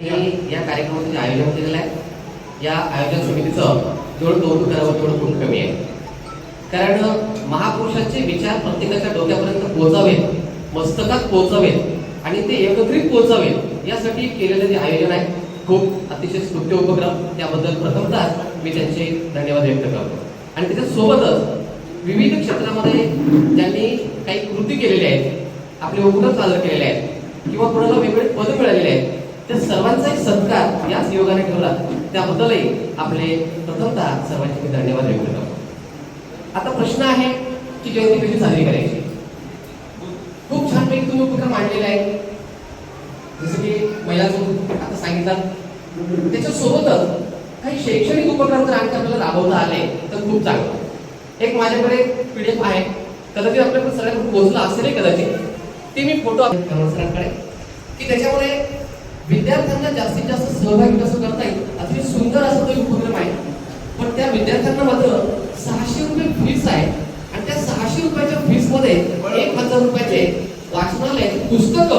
या कार्यक्रमाचं जे आयोजन केलेलं आहे. या आयोजन समितीचं जेवढं कौतुक करावं तेवढं खूप कमी आहे. कारण महापुरुषांचे विचार प्रत्येकाच्या डोक्यापर्यंत पोहोचावेत मस्तकात पोहोचावेत आणि ते एकत्रित पोहोचावेत यासाठी केलेलं जे आयोजन आहे खूप अतिशय स्तुत्य उपक्रम. त्याबद्दल प्रथमतः मी त्यांचे धन्यवाद व्यक्त करतो. आणि त्याच्यासोबतच विविध क्षेत्रामध्ये ज्यांनी काही कृती केलेल्या आहेत आपले उपक्रम सादर केलेले आहेत किंवा कोणाला वेगवेगळे पद मिळालेले आहेत त्या सर्वांचा एक सत्कार याच योगाने ठेवला. त्याबद्दलही आपले प्रथमतः सर्वांचे मी धन्यवाद व्यक्त करतो. आता प्रश्न आहे की जयंती कशी साजरी करायची? खूप छानपैकी तुम्ही उपक्रम मांडलेले आहेत. जसं की महिलांचं आता सांगितलं. त्याच्यासोबतच काही शैक्षणिक उपक्रम जर आणखी आपल्याला राबवता आले तर खूप चांगलं. एक माझ्याकडे पीडीएफ आहे. कदाचित आपल्याकडे सगळ्यांकडे पोहोचलं असेलही कदाचित. ते मी फोटो सरांकडे. की त्याच्यामुळे विद्यार्थ्यांना जास्तीत जास्त सहभागी कसं करता येईल? अतिशय सुंदर असं तो उपक्रम आहे. पण त्या विद्यार्थ्यांना मात्र सहाशे रुपये फीस आहे आणि त्या सहाशे रुपयाच्या फीसमध्ये एक हजार रुपयाचे वाचनालय पुस्तक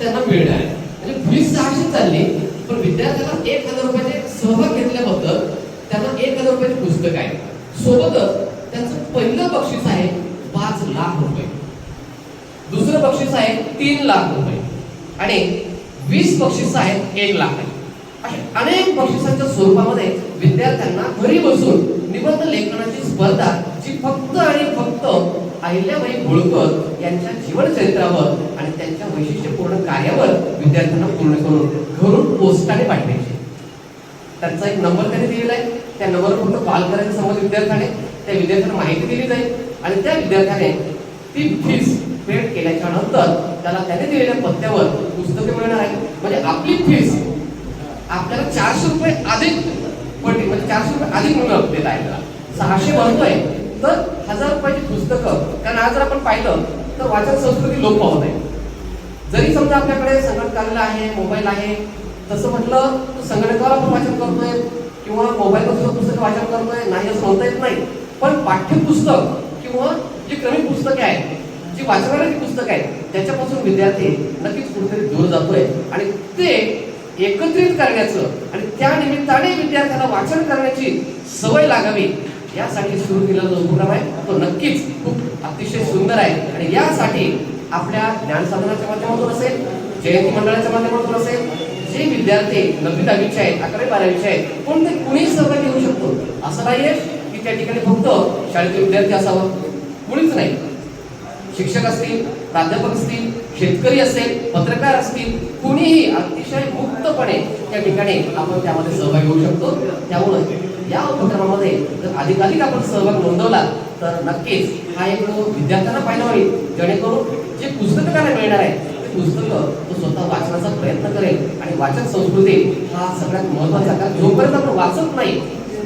त्यांना मिळणार आहे म्हणजे फीस सहाशे चालली पण विद्यार्थ्यांना एक हजार रुपयाचे सहभाग घेतल्याबद्दल त्यांना एक हजार रुपयाचे पुस्तक आहे. सोबतच त्यांचं पहिलं बक्षीस आहे पाच लाख रुपये. दुसरं बक्षीस आहे तीन लाख रुपये. आणि वीस बक्षिस आहेत एक लाख आहे अशा अनेक बक्षिसांच्या स्वरूपामध्ये विद्यार्थ्यांना घरी बसून निबंध लेखनाची स्पर्धा जी फक्त आणि फक्त अहिल्याबाई होळकर यांच्या जीवन चरित्रावर आणि त्यांच्या वैशिष्ट्यपूर्ण कार्यावर विद्यार्थ्यांना पूर्ण करून घरून पोस्टाने पाठवायची. त्यांचा एक नंबर त्यांनी दिलेला आहे. त्या नंबरवर फक्त कॉल करायचं समोर विद्यार्थ्याने त्या विद्यार्थ्यांना माहिती दिली जाईल आणि त्या विद्यार्थ्याने ती फीस फेड केल्याच्यानंतर त्याला त्याने दिलेल्या पत्त्यावर पुस्तके मिळणार आहे म्हणजे आपली फीस आपल्याला चारशे रुपये अधिक पडली म्हणजे चारशे रुपये अधिक म्हणून देत आहे सहाशे भरतोय. तर हजार रुपयाची पुस्तकं कारण आज जर आपण पाहिलं तर वाचन संस्कृती लोप पावत आहे. जरी समजा आपल्याकडे संगणकाला आहे मोबाईल आहे तसं म्हटलं तर संगणकावर आपण वाचन करतोय किंवा मोबाईलवर सुद्धा पुस्तक वाचन करतोय नाही असं म्हणता येत नाही. पण पाठ्यपुस्तक किंवा जी क्रमिक पुस्तके आहेत जी वाचनालयाची पुस्तक आहे त्याच्यापासून विद्यार्थी नक्कीच कुठेतरी दूर जातोय. आणि ते एकत्रित करण्याचं आणि त्या निमित्ताने विद्यार्थ्याला वाचन करण्याची सवय लागावी यासाठी सुरू केलेला जो उपक्रम आहे तो नक्कीच खूप अतिशय सुंदर आहे. आणि यासाठी आपल्या ज्ञानसाधनाच्या माध्यमातून असेल जयंती मंडळाच्या माध्यमातून असेल जे विद्यार्थी नववी दहावीचे आहेत अकरावी बारावीचे आहेत कोणते कुणीही सहभागी होऊ शकतो. असं नाहीये की त्या ठिकाणी फक्त शाळेचे विद्यार्थी असावं. कुणीच नाही. शिक्षक असतील प्राध्यापक असतील शेतकरी असेल पत्रकार असतील कुणीही अतिशय मुक्तपणे त्या ठिकाणी आपण त्यामध्ये सहभागी होऊ शकतो. त्यामुळे या उपक्रमामध्ये जर अधिकाधिक आपण सहभाग नोंदवला तर नक्कीच हा एक विद्यार्थ्यांना फायदा होईल. जेणेकरून जे पुस्तकं त्यांना मिळणार आहे ते पुस्तकं तो स्वतः वाचण्याचा प्रयत्न करेल आणि वाचन संस्कृती हा सगळ्यात महत्त्वाचा कारण जोपर्यंत आपण वाचत नाही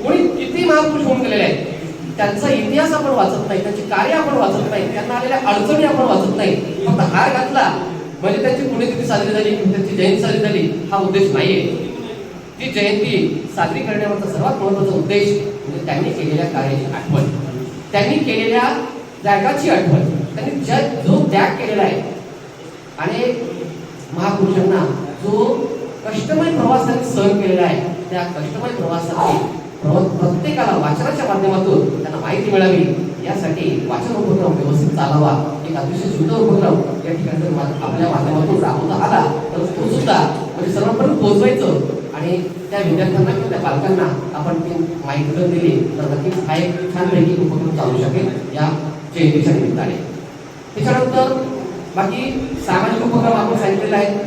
कोणी किती महापुरुष होऊन गेलेले आहेत? त्यांचा इतिहास आपण वाचत नाही त्यांची कार्य आपण वाचत नाही त्यांना आलेल्या अडचणी आपण वाचत नाही. फक्त हार घातला म्हणजे त्यांची पुण्यतिथी साजरी झाली त्यांची जयंती साजरी झाली हा उद्देश नाहीये. ती जयंती साजरी करण्यामागचा सर्वात महत्त्वाचा उद्देश म्हणजे त्यांनी केलेल्या कार्याची आठवण. त्यांनी केलेल्या त्यागाची आठवण. त्यांनी ज्या जो त्याग केलेला आहे आणि महापुरुषांना जो कष्टमय प्रवास त्यांनी सहन केलेला आहे त्या कष्टमय प्रवासाची प्रत्येकाला वाचनाच्या माध्यमातून त्यांना माहिती मिळावी यासाठी वाचन उपक्रम व्यवस्थित चालावा. एक अतिशय सुंदर उपक्रम या ठिकाणी जर मा- आपल्या माध्यमातून राबवता आला तर तो सुद्धा म्हणजे सर्वांपर्यंत पोहोचवायचं. आणि त्या विद्यार्थ्यांना किंवा त्या पालकांना आपण ती माहिती जर दिली तर नक्कीच हा एक छानपैकी उपक्रम चालू शकेल या जयंतीच्या निमित्ताने. त्याच्यानंतर बाकी सामाजिक उपक्रम आपण सांगितलेला आहे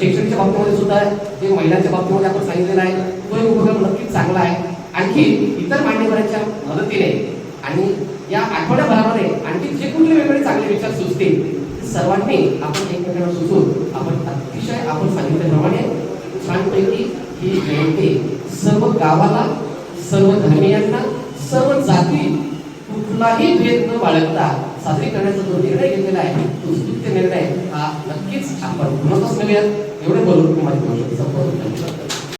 शैक्षणिकच्या बाबतीमध्ये सुद्धा जे महिलांच्या बाबतीमध्ये आपण सांगितलेलं आहे. तो एक उपक्रम नक्कीच चांगला आहे. आणखी इतर मान्यवरांच्या मदतीने आणि या आठवड्याभरामध्ये आणखी जे कुठले वेगवेगळे चांगले विचार सुचतील सर्वांनी आपण एकमेकांना सुचून आपण अतिशय आपण सांगितल्याप्रमाणे छानपैकी ही जयंती सर्व गावाला सर्व धर्मियांना सर्व जाती कुठलाही भेद न बाळगता साजरी करण्याचा जो निर्णय घेतलेला आहे तो स्तुत्य निर्णय हा नक्कीच आपण पूर्णतच नव्हे एवढे बोलून माझी गोष्ट